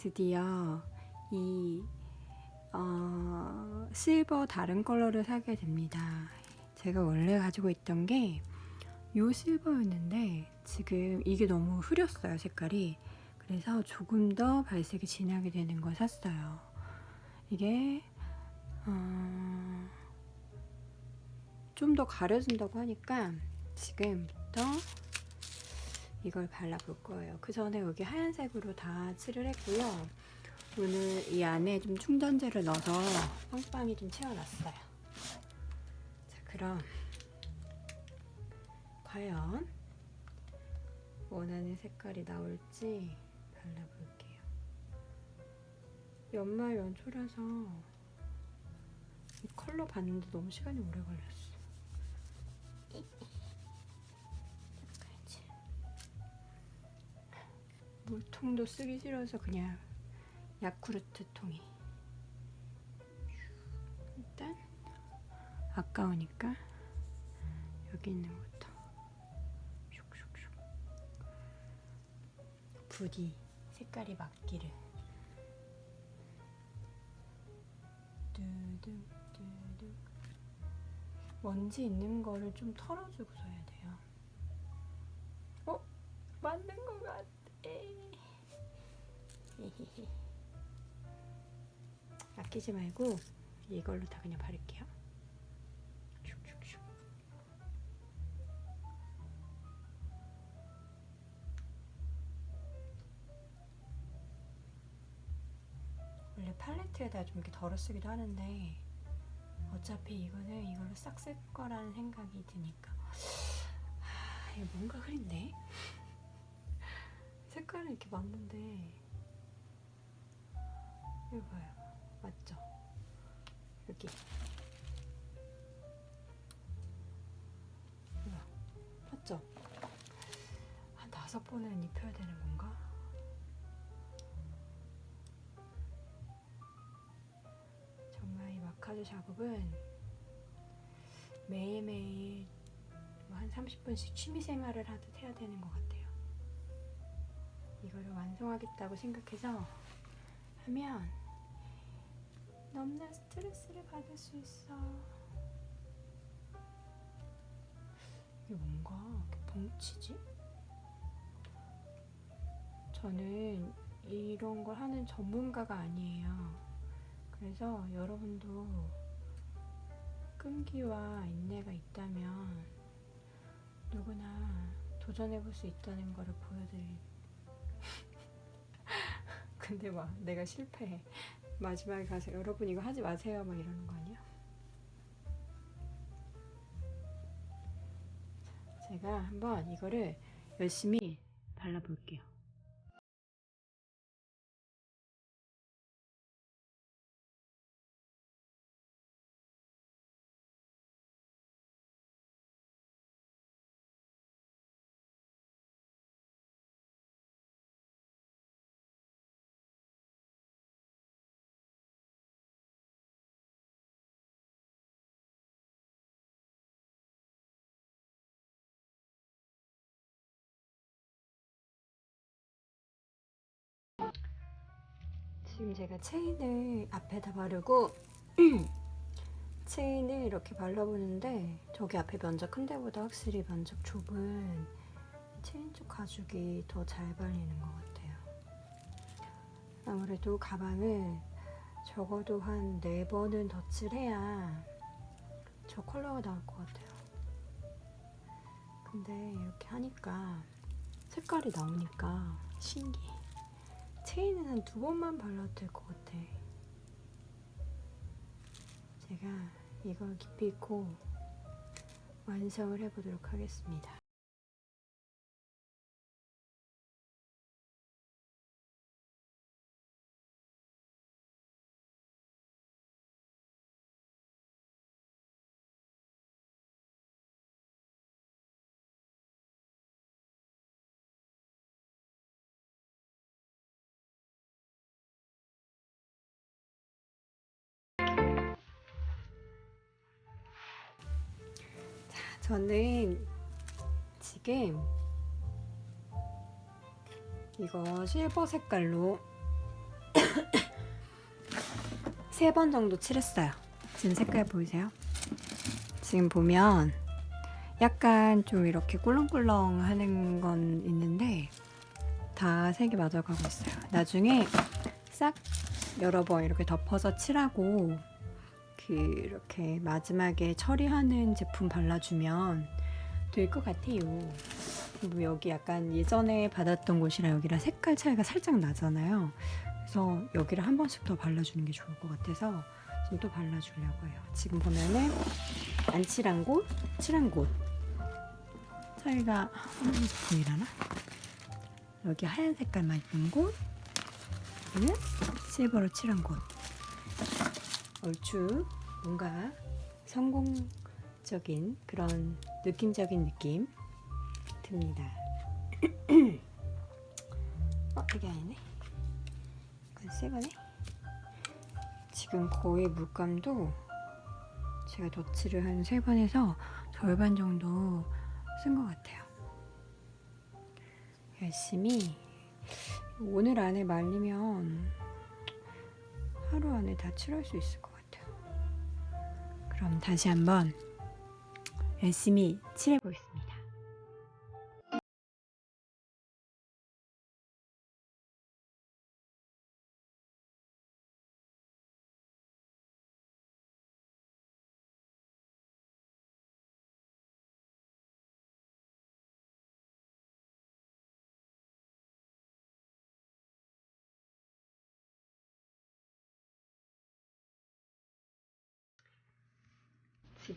드디어 이 어, 실버 다른 컬러를 사게 됩니다. 제가 원래 가지고 있던 게 요 실버였는데 지금 이게 너무 흐렸어요 색깔이. 그래서 조금 더 발색이 진하게 되는 걸 샀어요. 이게 어, 좀더 가려진다고 하니까 지금부터 이걸 발라볼 거예요. 그 전에 여기 하얀색으로 다 칠을 했고요. 오늘 이 안에 좀 충전재를 넣어서 빵빵히 좀 채워놨어요. 자, 그럼 과연 원하는 색깔이 나올지 발라볼게요. 연말 연초라서 이 컬러 봤는데 너무 시간이 오래 걸렸어. 닦아야지. 물통도 쓰기 싫어서 그냥 야쿠르트 통에. 일단 아까우니까 여기 있는 것부터. 슉슉슉. 부디 색깔이 맞기를. 뚜둥 뚜둥. 먼지 있는 거를 좀 털어주고 서야 돼요. 어? 맞는 것같 아 아끼지 말고 이걸로 다 그냥 바를게요. 원래 팔레트에다 좀 이렇게 덜어 쓰기도 하는데 어차피 이거는 이걸로 싹 쓸 거라는 생각이 드니까 아, 뭔가 흐린데? 색깔은 이렇게 맞는데 이거 봐요. 맞죠? 여기. 맞죠? 한 다섯 번은 입혀야 되는 건가? 정말 이 마카드 작업은 매일매일 뭐한 30분씩 취미 생활을 하듯 해야 되는 것 같아요. 이거를 완성하겠다고 생각해서 하면 너무나 스트레스를 받을 수 있어. 이게 뭔가 벙치지? 저는 이런 걸 하는 전문가가 아니에요. 그래서 여러분도 끈기와 인내가 있다면 누구나 도전해 볼 수 있다는 거를 보여드릴. 근데 막 내가 실패해. 마지막에 가서 여러분 이거 하지 마세요 막 이러는 거 아니야? 제가 한번 이거를 열심히 발라볼게요. 지금 제가 체인을 앞에다 바르고 체인을 이렇게 발라보는데 저기 앞에 면적 큰 데보다 확실히 면적 좁은 체인 쪽 가죽이 더 잘 발리는 것 같아요. 아무래도 가방을 적어도 한네 번은 덧칠 해야 저 컬러가 나올 것 같아요. 근데 이렇게 하니까 색깔이 나오니까 신기해. 체인은 한 두 번만 발라도 될 것 같아. 제가 이걸 깊이 있고 완성을 해보도록 하겠습니다. 저는 지금 이거 실버 색깔로 세 번 정도 칠했어요. 지금 색깔 보이세요? 지금 보면 약간 좀 이렇게 꿀렁꿀렁 하는 건 있는데 다 색이 맞아가고 있어요. 나중에 싹 여러 번 이렇게 덮어서 칠하고 그 이렇게 마지막에 처리하는 제품 발라주면 될 것 같아요. 뭐 여기 약간 예전에 받았던 곳이랑 여기랑 색깔 차이가 살짝 나잖아요. 그래서 여기를 한 번씩 더 발라주는 게 좋을 것 같아서 지금 또 발라주려고 해요. 지금 보면은 안 칠한 곳, 칠한 곳 차이가 하나씩 보이려나? 여기 하얀 색깔만 있는 곳, 여기는 실버로 칠한 곳. 얼추 뭔가 성공적인 그런 느낌적인 느낌 듭니다. 어, 이게 아니네. 이건 새 거네. 지금 거의 물감도 제가 덧칠을 한 세 번에서 절반 정도 쓴 것 같아요. 열심히 오늘 안에 말리면 하루 안에 다 칠할 수 있을 것 같아요. 그럼 다시 한번 열심히 칠해 보겠습니다.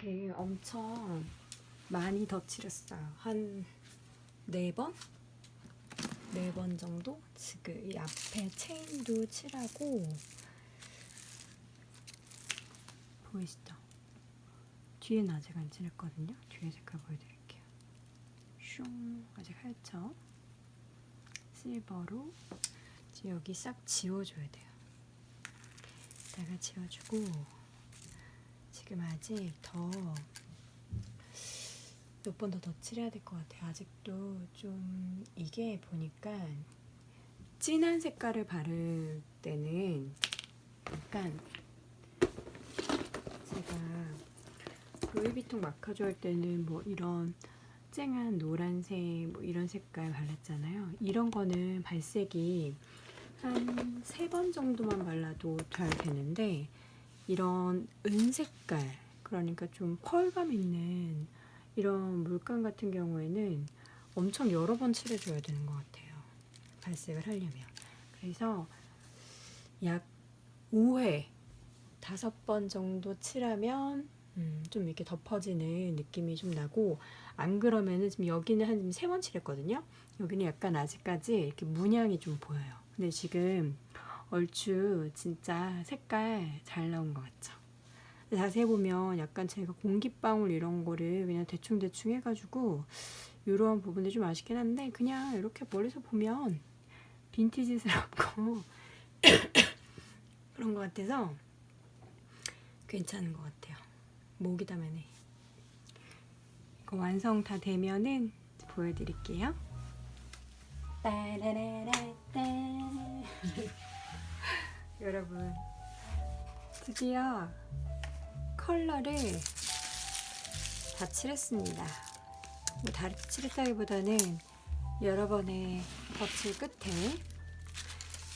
지금 엄청 많이 덧칠했어요. 한 네 번? 네 번 정도? 지금 이 앞에 체인도 칠하고 보이시죠? 뒤에는 아직 안 칠했거든요. 뒤에 색깔 보여드릴게요. 슝 아직 하얗죠? 실버로 여기 싹 지워줘야 돼요. 이따가 지워주고 지금 아직 더 몇 번 더 덧칠해야 될 것 같아요. 아직도 좀 이게 보니까 진한 색깔을 바를 때는 약간 제가 루이비통 마카조 할 때는 뭐 이런 쨍한 노란색 뭐 이런 색깔 발랐잖아요. 이런 거는 발색이 한 세 번 정도만 발라도 잘 되는데 이런 은색깔 그러니까 좀 펄감 있는 이런 물감 같은 경우에는 엄청 여러 번 칠해줘야 되는 것 같아요. 발색을 하려면. 그래서 약 5회, 5번 정도 칠하면 음, 좀 이렇게 덮어지는 느낌이 좀 나고 안 그러면은 지금 여기는 한 세 번 칠했거든요. 여기는 약간 아직까지 이렇게 문양이 좀 보여요. 근데 지금 얼추 진짜 색깔 잘 나온 것 같죠? 자세히 보면 약간 제가 공기방울 이런 거를 그냥 대충대충 해가지고 이런 부분이 좀 아쉽긴 한데 그냥 이렇게 멀리서 보면 빈티지스럽고 그런 것 같아서 괜찮은 것 같아요. 목이 다 면에 이거 완성 다 되면은 보여드릴게요. 따라라라따 여러분 드디어 컬러를 다 칠했습니다. 뭐 다 칠했다기보다는 여러 번의 덧칠 끝에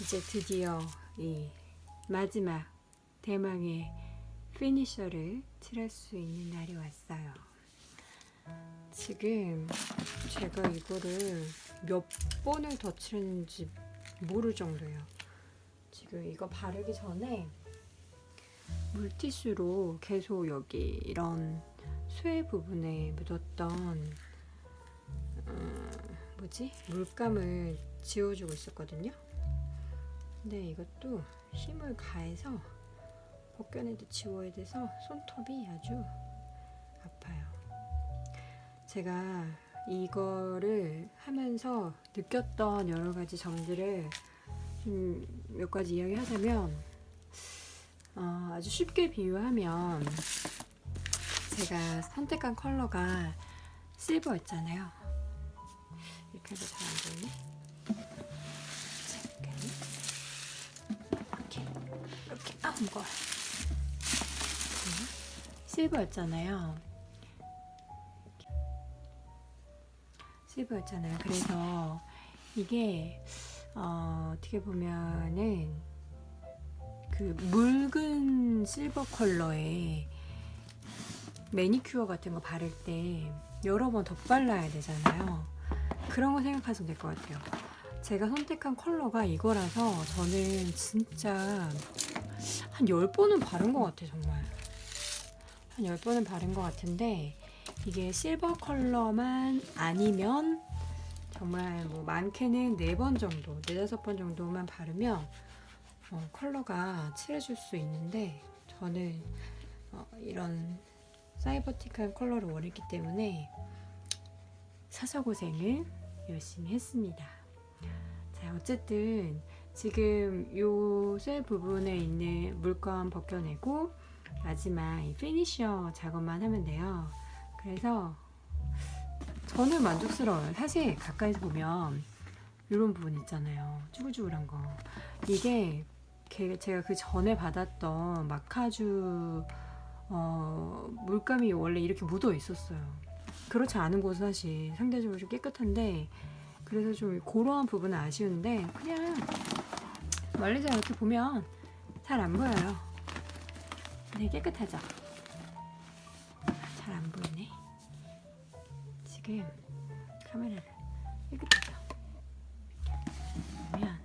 이제 드디어 이 마지막 대망의 피니셔를 칠할 수 있는 날이 왔어요. 지금 제가 이거를 몇 번을 덧칠했는지 모를 정도예요. 지금 이거 바르기 전에 물티슈로 계속 여기 이런 쇠 부분에 묻었던 음, 뭐지 물감을 지워주고 있었거든요. 근데 이것도 힘을 가해서 벗겨내듯 지워야 돼서 손톱이 아주 아파요. 제가 이거를 하면서 느꼈던 여러 가지 점들을 좀몇 가지 이야기 하자면 어, 아주 쉽게 비유하면 제가 선택한 컬러가 실버였잖아요. 이렇게 해서 잘 안 보이네. 이렇게 이렇게 아 무거워. 실버였잖아요. 실버였잖아요. 그래서 이게 어, 어떻게 보면은 그 묽은 실버 컬러의 매니큐어 같은 거 바를 때 여러 번 덧발라야 되잖아요. 그런 거 생각하시면 될 것 같아요. 제가 선택한 컬러가 이거라서 저는 진짜 한 10번은 바른 것 같아요, 정말. 한 10번은 바른 것 같은데 이게 실버 컬러만 아니면 정말 뭐 많게는 4번 정도, 4, 5번 정도만 바르면 어, 컬러가 칠해질 수 있는데 저는 어, 이런 사이버틱한 컬러를 원했기 때문에 사서 고생을 열심히 했습니다. 자, 어쨌든 지금 요 셀 부분에 있는 물감 벗겨내고 마지막 이 피니셔 작업만 하면 돼요. 그래서 저는 만족스러워요. 사실 가까이서 보면 이런 부분 있잖아요. 쭈글쭈글한 거. 이게 걔- 제가 그 전에 받았던 마카주 어, 물감이 원래 이렇게 묻어 있었어요. 그렇지 않은 곳은 사실 상대적으로 좀 깨끗한데 그래서 좀 그러한 부분은 아쉬운데 그냥 멀리서 이렇게 보면 잘 안 보여요. 되게 깨끗하죠? 잘 안 보이 네. 지금 카메라를 깨끗하죠? 그러면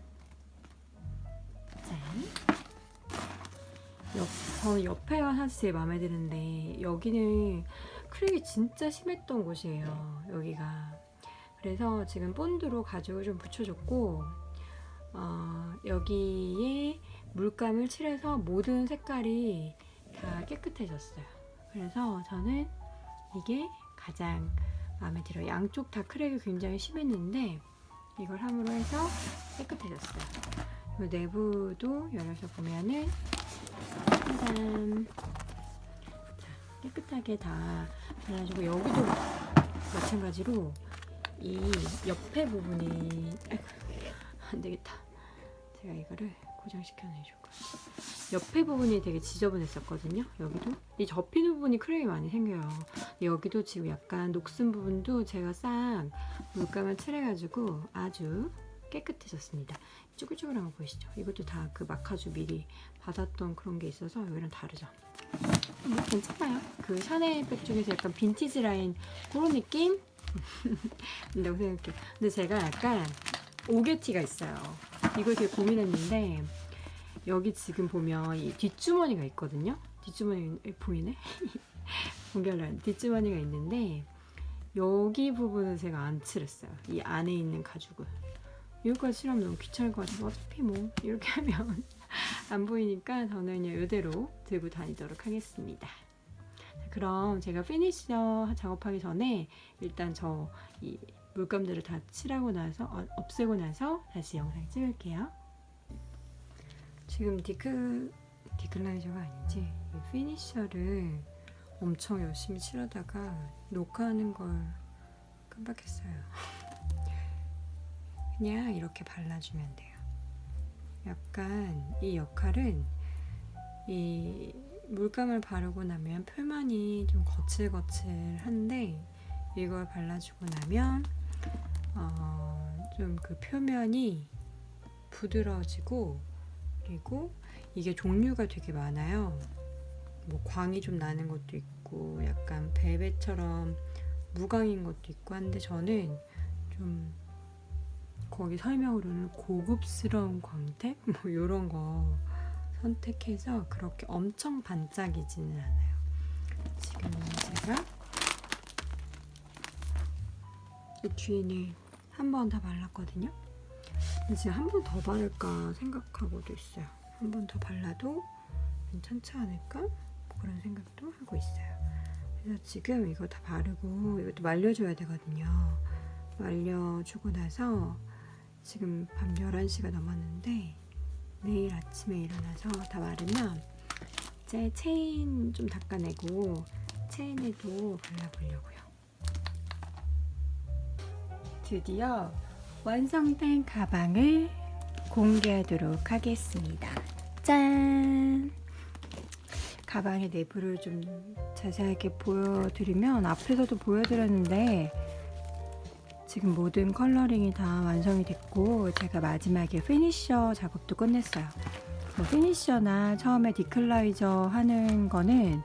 짠. 옆, 저는 옆에가 사실 제일 마음에 드는데 여기는 크랙이 진짜 심했던 곳이에요. 여기가. 그래서 지금 본드로 가죽을 좀 붙여줬고 어, 여기에 물감을 칠해서 모든 색깔이 다 깨끗해졌어요. 그래서 저는 이게 가장 마음에 들어요. 양쪽 다 크랙이 굉장히 심했는데 이걸 함으로 해서 깨끗해졌어요. 이 내부도 열어서 보면은 짜잔 자, 깨끗하게 다 발라주고 여기도 마찬가지로 이 옆에 부분이 안 되겠다 제가 이거를 고정시켜 내줄 거예요 옆에 부분이 되게 지저분했었거든요 여기도 이 접히는 부분이 크랙이 많이 생겨요 여기도 지금 약간 녹슨 부분도 제가 싹 물감을 칠해가지고 아주 깨끗해졌습니다 쭈글쭈글한 거 보이시죠? 이것도 다 그 마카주 미리 받았던 그런 게 있어서 여기랑 다르죠. 뭐 괜찮아요. 그 샤넬 백 중에서 약간 빈티지 라인 그런 느낌? 된다고 생각해요. 근데 제가 약간 오게티가 있어요. 이걸 되게 고민했는데 여기 지금 보면 이 뒷주머니가 있거든요. 뒷주머니 보이네? 공결한 뒷주머니가 있는데 여기 부분은 제가 안 칠했어요. 이 안에 있는 가죽을. 여기까지 칠하면 너무 귀찮을 것 같아서 어차피 뭐 이렇게 하면 안 보이니까 저는 그냥 이대로 들고 다니도록 하겠습니다. 자, 그럼 제가 피니셔 작업하기 전에 일단 저 이 물감들을 다 칠하고 나서 어, 없애고 나서 다시 영상 찍을게요. 지금 디크 디클라이저가 아니지 이 피니셔를 엄청 열심히 칠하다가 녹화하는 걸 깜빡했어요. 그냥 이렇게 발라주면 돼요. 약간 이 역할은 이 물감을 바르고 나면 표면이 좀 거칠거칠한데 이걸 발라주고 나면 어, 좀 그 표면이 부드러워지고 그리고 이게 종류가 되게 많아요. 뭐 광이 좀 나는 것도 있고 약간 벨벳처럼 무광인 것도 있고 한데 저는 좀 거기 설명으로는 고급스러운 광택 뭐 이런 거 선택해서 그렇게 엄청 반짝이지는 않아요. 지금 제가 이 뒤에는 한번더 발랐거든요. 지금 한번 더 바를까 생각하고도 있어요. 한 번 더 발라도 괜찮지 않을까? 그런 생각도 하고 있어요. 그래서 지금 이거 다 바르고 이것도 말려줘야 되거든요. 말려주고 나서 지금 밤 11시가 넘었는데 내일 아침에 일어나서 다 마르면 이제 체인 좀 닦아내고 체인에도 발라보려고요. 드디어 완성된 가방을 공개하도록 하겠습니다. 짠! 가방의 내부를 좀 자세하게 보여드리면 앞에서도 보여드렸는데 지금 모든 컬러링이 다 완성이 됐고 제가 마지막에 피니셔 작업도 끝냈어요. 뭐 피니셔나 처음에 디클라이저 하는 거는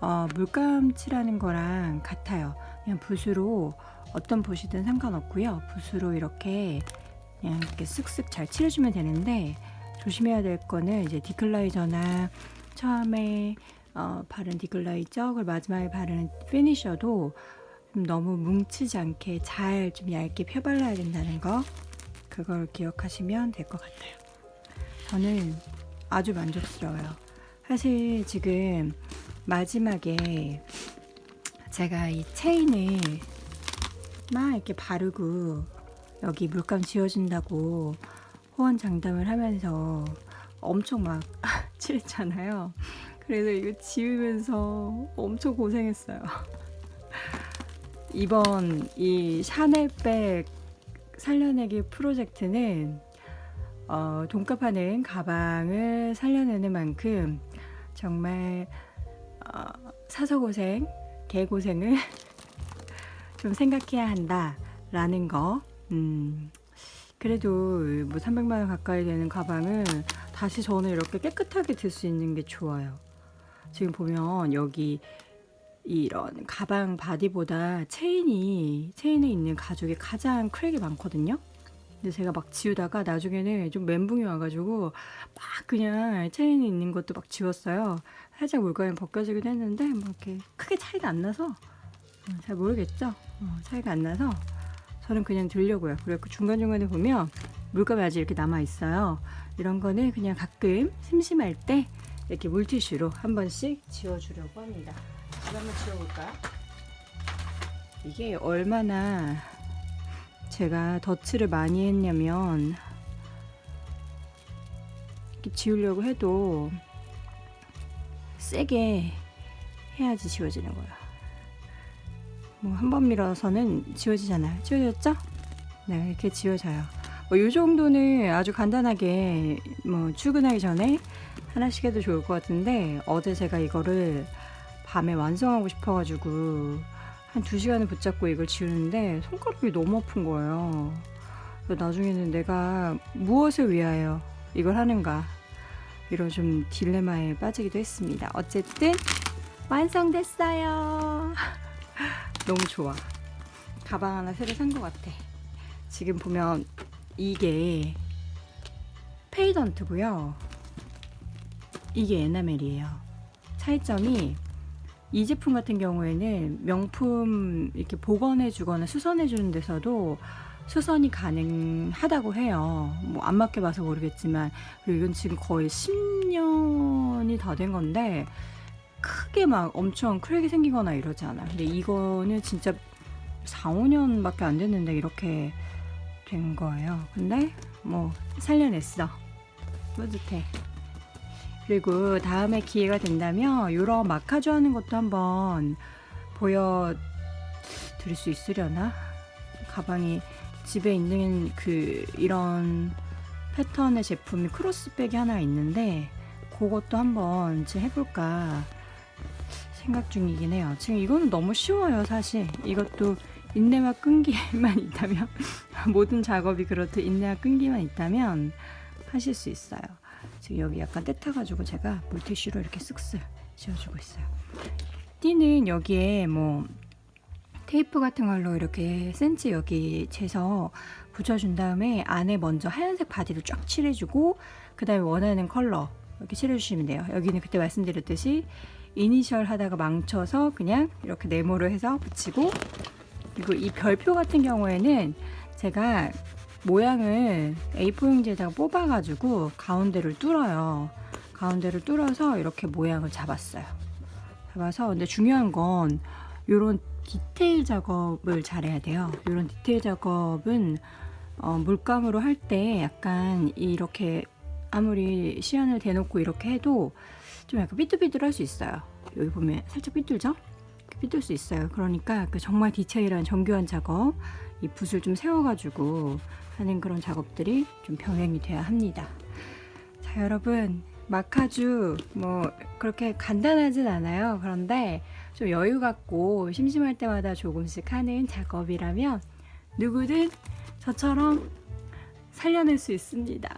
어, 물감 칠하는 거랑 같아요. 그냥 붓으로 어떤 붓이든 상관없고요. 붓으로 이렇게 그냥 이렇게 쓱쓱 잘 칠해주면 되는데 조심해야 될 거는 이제 디클라이저나 처음에 어, 바른 디클라이저 그리고 마지막에 바르는 피니셔도 좀 너무 뭉치지 않게 잘 좀 얇게 펴발라야 된다는 거 그걸 기억하시면 될 것 같아요. 저는 아주 만족스러워요. 사실 지금 마지막에 제가 이 체인을 막 이렇게 바르고 여기 물감 지워준다고 호언장담을 하면서 엄청 막 칠했잖아요. 그래서 이거 지우면서 엄청 고생했어요. 이번 이 샤넬백 살려내기 프로젝트는 어, 돈값하는 가방을 살려내는 만큼 정말 어, 사서 고생, 개고생을 좀 생각해야 한다 라는 거. 음, 그래도 뭐 300만 원 가까이 되는 가방을 다시 저는 이렇게 깨끗하게 들 수 있는 게 좋아요. 지금 보면 여기 이런 가방 바디보다 체인이 체인에 있는 가죽이 가장 크랙이 많거든요. 근데 제가 막 지우다가 나중에는 좀 멘붕이 와가지고 막 그냥 체인이 있는 것도 막 지웠어요. 살짝 물감이 벗겨지기도 했는데 뭐 이렇게 크게 차이가 안 나서 어, 잘 모르겠죠. 어, 차이가 안 나서 저는 그냥 들려고요. 그리고 중간 중간에 보면 물감이 아직 이렇게 남아 있어요. 이런 거는 그냥 가끔 심심할 때 이렇게 물티슈로 한 번씩 지워주려고 합니다. 이거 한번 지워볼까요? 이게 얼마나 제가 덧칠을 많이 했냐면 이렇게 지우려고 해도 세게 해야지 지워지는 거야. 뭐 한 번 밀어서는 지워지잖아요. 지워졌죠? 네, 이렇게 지워져요. 뭐이 정도는 아주 간단하게 뭐 출근하기 전에 하나씩 해도 좋을 것 같은데 어제 제가 이거를 밤에 완성하고 싶어가지고 한 두 시간을 붙잡고 이걸 지우는데 손가락이 너무 아픈 거예요. 나중에는 내가 무엇을 위하여 이걸 하는가 이런 좀 딜레마에 빠지기도 했습니다. 어쨌든 완성됐어요. 너무 좋아. 가방 하나 새로 산 것 같아. 지금 보면 이게 페이던트고요. 이게 에나멜이에요. 차이점이 이 제품 같은 경우에는 명품 이렇게 복원해 주거나 수선해 주는 데서도 수선이 가능하다고 해요. 뭐 안 맡겨봐서 모르겠지만 그리고 이건 지금 거의 10년이 다 된 건데 크게 막 엄청 크랙이 생기거나 이러지 않아. 근데 이거는 진짜 4, 5년밖에 안 됐는데 이렇게 된 거예요. 근데 뭐 살려냈어. 뿌듯해. 그리고 다음에 기회가 된다면 이런 마카주 하는 것도 한번 보여 드릴 수 있으려나? 가방이 집에 있는 그 이런 패턴의 제품이 크로스백이 하나 있는데 그것도 한번 해볼까 생각 중이긴 해요. 지금 이거는 너무 쉬워요, 사실. 이것도 인내와 끈기만 있다면 모든 작업이 그렇듯 인내와 끈기만 있다면 하실 수 있어요. 지금 여기 약간 때 타가지고 제가 물티슈로 이렇게 쓱쓱 지워주고 있어요. 띠는 여기에 뭐 테이프 같은 걸로 이렇게 센치 여기 재서 붙여준 다음에 안에 먼저 하얀색 바디를 쫙 칠해주고 그 다음에 원하는 컬러 이렇게 칠해주시면 돼요. 여기는 그때 말씀드렸듯이 이니셜 하다가 망쳐서 그냥 이렇게 네모로 해서 붙이고 그리고 이 별표 같은 경우에는 제가 모양을 A4 용지에다가 뽑아가지고 가운데를 뚫어요. 가운데를 뚫어서 이렇게 모양을 잡았어요. 잡아서 근데 중요한 건 이런 디테일 작업을 잘해야 돼요. 이런 디테일 작업은 어, 물감으로 할 때 약간 이렇게 아무리 시연을 대놓고 이렇게 해도 좀 약간 삐뚤삐뚤할 수 있어요. 여기 보면 살짝 삐뚤죠? 삐뚤 수 있어요. 그러니까 그 정말 디테일한 정교한 작업, 이 붓을 좀 세워가지고 하는 그런 작업들이 좀 병행이 돼야 합니다. 자, 여러분 마카주 뭐 그렇게 간단하진 않아요. 그런데 좀 여유 갖고 심심할 때마다 조금씩 하는 작업이라면 누구든 저처럼 살려낼 수 있습니다.